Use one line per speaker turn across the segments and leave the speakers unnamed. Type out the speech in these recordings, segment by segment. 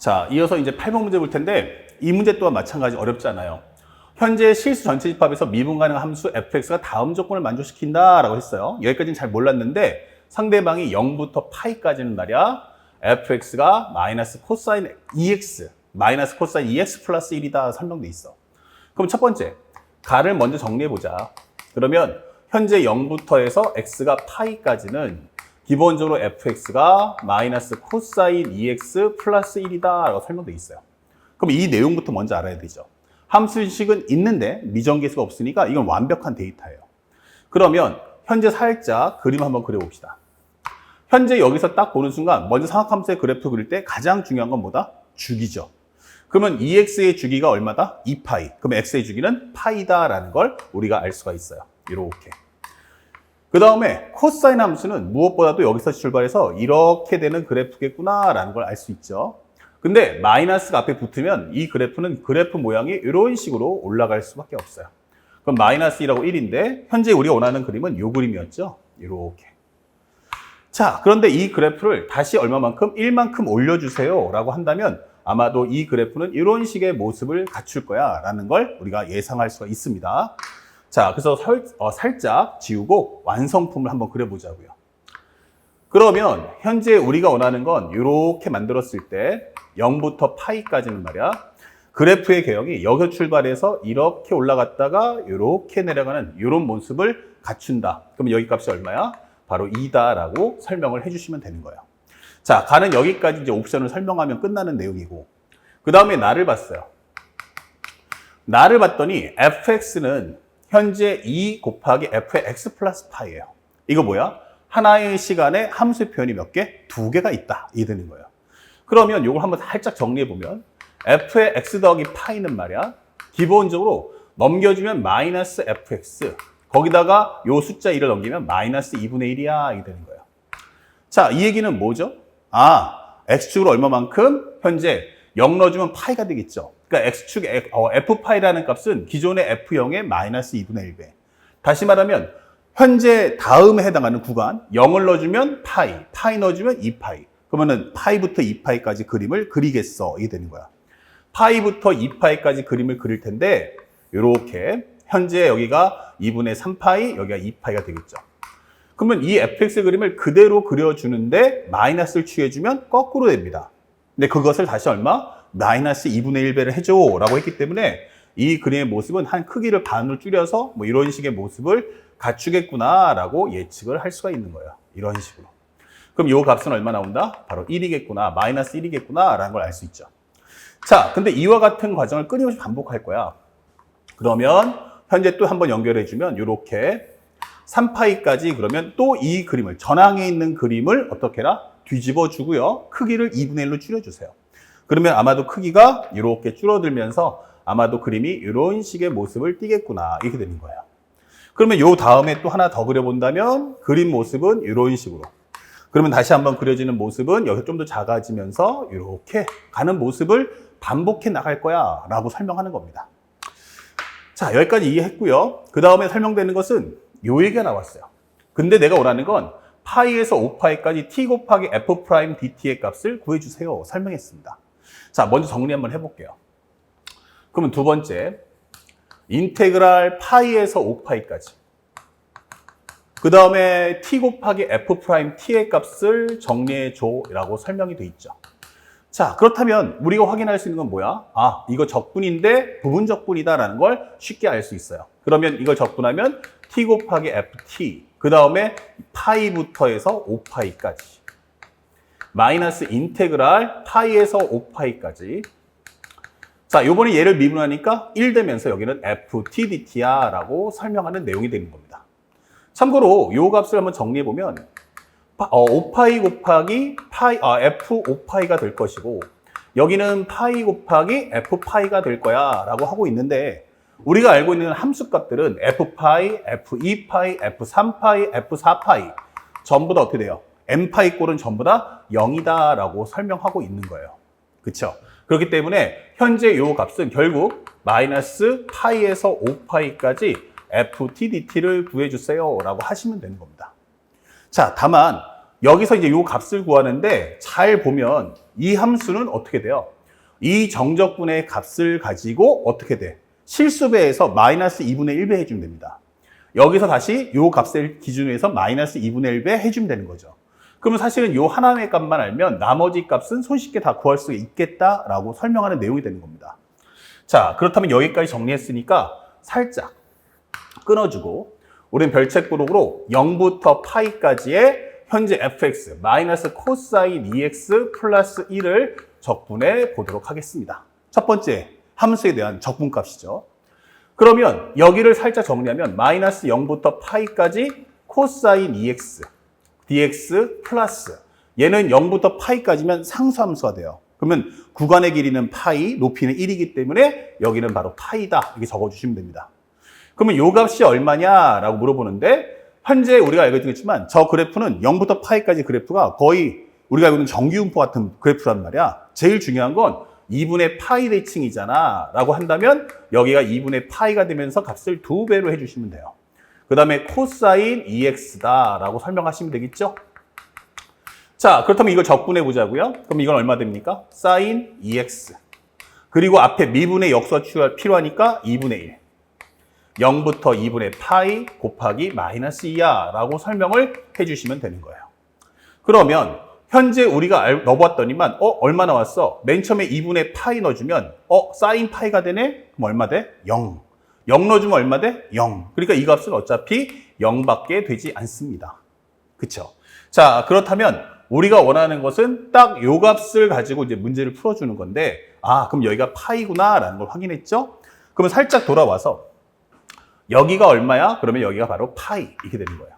자, 이어서 이제 8번 문제 볼 텐데 이 문제 또한 마찬가지 어렵지 않아요. 현재 실수 전체 집합에서 미분 가능한 함수 fx가 다음 조건을 만족시킨다라고 했어요. 여기까지는 잘 몰랐는데 상대방이 0부터 파이까지는 말이야 fx가 마이너스 코사인 2x 마이너스 코사인 2x 플러스 1이다 설명돼 있어. 그럼 첫 번째 가를 먼저 정리해 보자. 그러면 현재 0부터 해서 x가 파이까지는 기본적으로 fx가 마이너스 코사인 2x 플러스 1이다 라고 설명돼 있어요. 그럼 이 내용부터 먼저 알아야 되죠. 함수식은 있는데 미정계수가 없으니까 이건 완벽한 데이터예요. 그러면 현재 살짝 그림 한번 그려봅시다. 현재 여기서 딱 보는 순간 먼저 삼각함수의 그래프 그릴 때 가장 중요한 건 뭐다? 주기죠. 그러면 2x의 주기가 얼마다? 2파이. 그럼 x의 주기는 파이다라는 걸 우리가 알 수가 있어요. 이렇게. 그 다음에 코사인 함수는 무엇보다도 여기서 출발해서 이렇게 되는 그래프겠구나라는 걸 알 수 있죠. 근데 마이너스가 앞에 붙으면 이 그래프는 그래프 모양이 이런 식으로 올라갈 수밖에 없어요. 그럼 마이너스 1하고 1인데 현재 우리가 원하는 그림은 이 그림이었죠. 이렇게. 자, 그런데 이 그래프를 다시 얼마만큼? 1만큼 올려주세요. 라고 한다면 아마도 이 그래프는 이런 식의 모습을 갖출 거야. 라는 걸 우리가 예상할 수가 있습니다. 자, 그래서 설- 어, 살짝 지우고 완성품을 한번 그려보자고요. 그러면 현재 우리가 원하는 건 이렇게 만들었을 때 0부터 파이까지는 말이야. 그래프의 개형이 여기서 출발해서 이렇게 올라갔다가 이렇게 내려가는 이런 모습을 갖춘다. 그럼 여기 값이 얼마야? 바로 2다라고 설명을 해주시면 되는 거예요. 자, 가는 여기까지 이제 옵션을 설명하면 끝나는 내용이고, 그 다음에 나를 봤어요. 나를 봤더니 fx는 현재 2 곱하기 f의 x 플러스 파이예요. 이거 뭐야? 하나의 시간에 함수 표현이 몇 개? 두 개가 있다. 이 되는 거예요. 그러면 이걸 한번 살짝 정리해 보면 f의 x 더하기 파이는 말이야. 기본적으로 넘겨주면 마이너스 fx 거기다가 요 숫자 1을 넘기면 마이너스 2분의 1이야. 이게 되는 거예요. 자, 이 얘기는 뭐죠? 아, x축으로 얼마만큼? 현재 0 넣어주면 파이가 되겠죠. 그러니까 x축 어, f파이라는 값은 기존의 f0의 마이너스 2분의 1배. 다시 말하면 현재 다음에 해당하는 구간 0을 넣어주면 파이, 파이 넣어주면 2파이. 그러면은 파이부터 2파이까지 그림을 그리겠어. 이게 되는 거야. 파이부터 2파이까지 그림을 그릴 텐데 이렇게 현재 여기가 2분의 3파이, 여기가 2파이가 되겠죠. 그러면 이 fx 그림을 그대로 그려주는데 마이너스를 취해주면 거꾸로 됩니다. 근데 그것을 다시 얼마? 마이너스 2분의 1배를 해줘 라고 했기 때문에 이 그림의 모습은 한 크기를 반으로 줄여서 뭐 이런 식의 모습을 갖추겠구나 라고 예측을 할 수가 있는 거예요. 이런 식으로. 그럼 이 값은 얼마 나온다? 바로 1이겠구나, 마이너스 1이겠구나 라는 걸 알 수 있죠. 자, 근데 이와 같은 과정을 끊임없이 반복할 거야. 그러면 현재 또 한번 연결해주면 이렇게 3파이까지 그러면 또 이 그림을 전항에 있는 그림을 어떻게 해라? 뒤집어 주고요. 크기를 2분의 1로 줄여주세요. 그러면 아마도 크기가 이렇게 줄어들면서 아마도 그림이 이런 식의 모습을 띠겠구나 이렇게 되는 거예요. 그러면 요 다음에 또 하나 더 그려본다면 그림 모습은 이런 식으로. 그러면 다시 한번 그려지는 모습은 여기서 좀더 작아지면서 이렇게 가는 모습을 반복해 나갈 거야 라고 설명하는 겁니다. 자, 여기까지 이해했고요. 그 다음에 설명되는 것은 요 얘기가 나왔어요. 근데 내가 원하는 건 파이에서 5파이까지 t 곱하기 f 프라임 dt의 값을 구해주세요. 설명했습니다. 자, 먼저 정리 한번 해볼게요. 그러면 두 번째, 인테그랄 파이에서 5파이까지. 그 다음에 t 곱하기 f 프라임 t의 값을 정리해줘라고 설명이 돼 있죠. 자, 그렇다면 우리가 확인할 수 있는 건 뭐야? 아, 이거 적분인데 부분 적분이다라는 걸 쉽게 알 수 있어요. 그러면 이걸 적분하면 t 곱하기 ft, 그 다음에 파이부터 해서 5파이까지. 마이너스 인테그랄 파이에서 5파이까지. 자, 요번에 얘를 미분하니까 1 되면서 여기는 ft dt야 라고 설명하는 내용이 되는 겁니다. 참고로 요 값을 한번 정리해 보면 어, 5파이 곱하기 파이, 아, f 5파이가 될 것이고 여기는 파이 곱하기 f 파이가 될 거야 라고 하고 있는데 우리가 알고 있는 함수 값들은 f 파이, f 2파이, f 3파이, f 4파이 전부 다 어떻게 돼요? M 파이 꼴은 전부 다 0이다 라고 설명하고 있는 거예요. 그쵸? 그렇기 때문에 현재 요 값은 결국 마이너스 파이에서 5파이까지 ft dt를 구해주세요 라고 하시면 되는 겁니다. 자, 다만 여기서 이제 요 값을 구하는데 잘 보면 이 함수는 어떻게 돼요? 이 정적분의 값을 가지고 어떻게 돼? 실수배에서 마이너스 2분의 1배 해주면 됩니다. 여기서 다시 요 값을 기준으로 해서 마이너스 2분의 1배 해주면 되는 거죠. 그러면 사실은 요 하나의 값만 알면 나머지 값은 손쉽게 다 구할 수 있겠다라고 설명하는 내용이 되는 겁니다. 자, 그렇다면 여기까지 정리했으니까 살짝 끊어주고 우리는 별책 부록으로 0부터 파이까지의 현재 fx 마이너스 코사인 2x 플러스 1을 적분해 보도록 하겠습니다. 첫 번째 함수에 대한 적분값이죠. 그러면 여기를 살짝 정리하면 마이너스 0부터 파이까지 코사인 2x dx 플러스 얘는 0부터 파이까지면 상수함수가 돼요. 그러면 구간의 길이는 파이, 높이는 1이기 때문에 여기는 바로 파이다 이렇게 적어주시면 됩니다. 그러면 요 값이 얼마냐라고 물어보는데 현재 우리가 알고 있겠지만 저 그래프는 0부터 파이까지 그래프가 거의 우리가 알고 있는 정규분포 같은 그래프란 말이야. 제일 중요한 건 2분의 파이 대칭이잖아 라고 한다면 여기가 2분의 파이가 되면서 값을 두 배로 해주시면 돼요. 그 다음에 코사인 2x다 라고 설명하시면 되겠죠? 자, 그렇다면 이걸 적분해 보자고요. 그럼 이건 얼마 됩니까? 사인 2x. 그리고 앞에 미분의 역수가 필요- 필요하니까 2분의 1. 0부터 2분의 파이 곱하기 마이너스 2야 라고 설명을 해주시면 되는 거예요. 그러면 현재 우리가 알- 넣어봤더니만 어 얼마 나왔어? 맨 처음에 2분의 파이 넣어주면 어 사인 파이가 되네? 그럼 얼마 돼? 0. 0 넣어주면 얼마 돼? 0. 그러니까 이 값은 어차피 0밖에 되지 않습니다. 그쵸? 자 그렇다면 우리가 원하는 것은 딱 요 값을 가지고 이제 문제를 풀어주는 건데 아 그럼 여기가 파이구나 라는 걸 확인했죠? 그러면 살짝 돌아와서 여기가 얼마야? 그러면 여기가 바로 파이 이렇게 되는 거예요.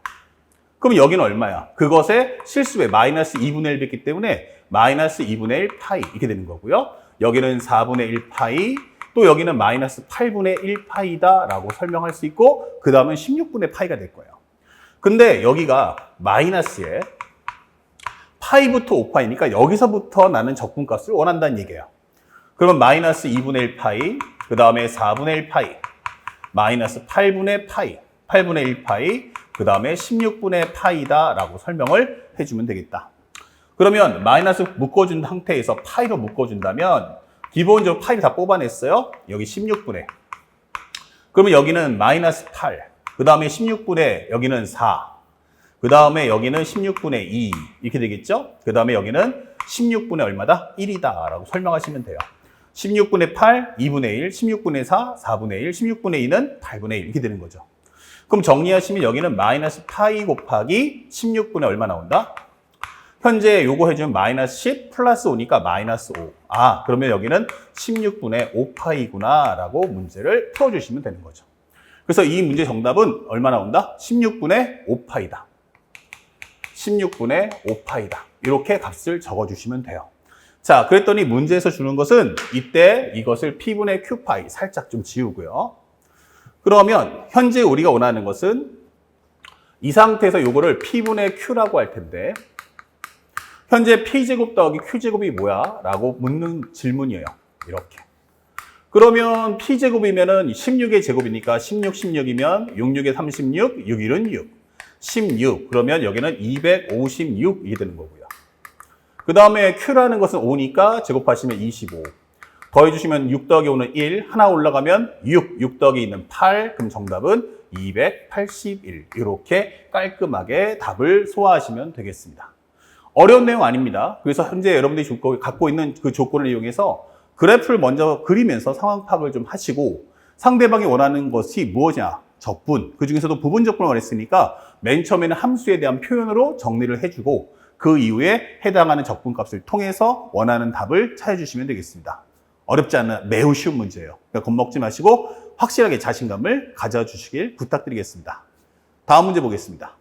그럼 여기는 얼마야? 그것의 실수에 마이너스 2분의 1이 있기 때문에 마이너스 2분의 1 파이 이렇게 되는 거고요. 여기는 4분의 1 파이 또 여기는 마이너스 8분의 1 파이다 라고 설명할 수 있고 그 다음은 16분의 파이가 될 거예요. 근데 여기가 마이너스에 파이부터 5파이니까 여기서부터 나는 적분값을 원한다는 얘기예요. 그러면 마이너스 2분의 1 파이 그 다음에 4분의 1 파이 마이너스 8분의 파이, 8분의 1 파이, 그 다음에 16분의 파이다 라고 설명을 해주면 되겠다. 그러면 마이너스 묶어준 상태에서 파이로 묶어준다면 기본적으로 파이를 다 뽑아냈어요. 여기 16분의. 그러면 여기는 마이너스 8, 그 다음에 16분의 여기는 4, 그 다음에 여기는 16분의 2 이렇게 되겠죠? 그 다음에 여기는 16분의 얼마다? 1이다 라고 설명하시면 돼요. 16분의 8, 2분의 1, 16분의 4, 4분의 1, 16분의 2는 8분의 1 이렇게 되는 거죠. 그럼 정리하시면 여기는 마이너스 파이 곱하기 16분의 얼마 나온다? 현재 요거 해주면 마이너스 10 플러스 5니까 마이너스 5. 아, 그러면 여기는 16분의 5파이구나 라고 문제를 풀어주시면 되는 거죠. 그래서 이 문제 정답은 얼마 나온다? 16분의 5파이다. 16분의 5파이다. 이렇게 값을 적어주시면 돼요. 자, 그랬더니 문제에서 주는 것은 이때 이것을 P분의 Q파이 살짝 좀 지우고요. 그러면 현재 우리가 원하는 것은 이 상태에서 이거를 P분의 Q라고 할 텐데 현재 P제곱 더하기 Q제곱이 뭐야? 라고 묻는 질문이에요. 이렇게. 그러면 P제곱이면은 16의 제곱이니까 16, 16이면 6, 6에 36, 6, 1은 6. 16. 그러면 여기는 256이 되는 거고요. 그 다음에 Q라는 것은 5니까 제곱하시면 25. 더해주시면 6 더하기 5는 1. 하나 올라가면 6. 6 더하기 2는 8. 그럼 정답은 281. 이렇게 깔끔하게 답을 소화하시면 되겠습니다. 어려운 내용 아닙니다. 그래서 현재 여러분들이 조건- 갖고 있는 그 조건을 이용해서 그래프를 먼저 그리면서 상황 파악을 좀 하시고 상대방이 원하는 것이 무엇이냐? 적분. 그 중에서도 부분 적분을 원했으니까 맨 처음에는 함수에 대한 표현으로 정리를 해주고 그 이후에 해당하는 적분 값을 통해서 원하는 답을 찾아주시면 되겠습니다. 어렵지 않은 매우 쉬운 문제예요. 그러니까 겁먹지 마시고 확실하게 자신감을 가져주시길 부탁드리겠습니다. 다음 문제 보겠습니다.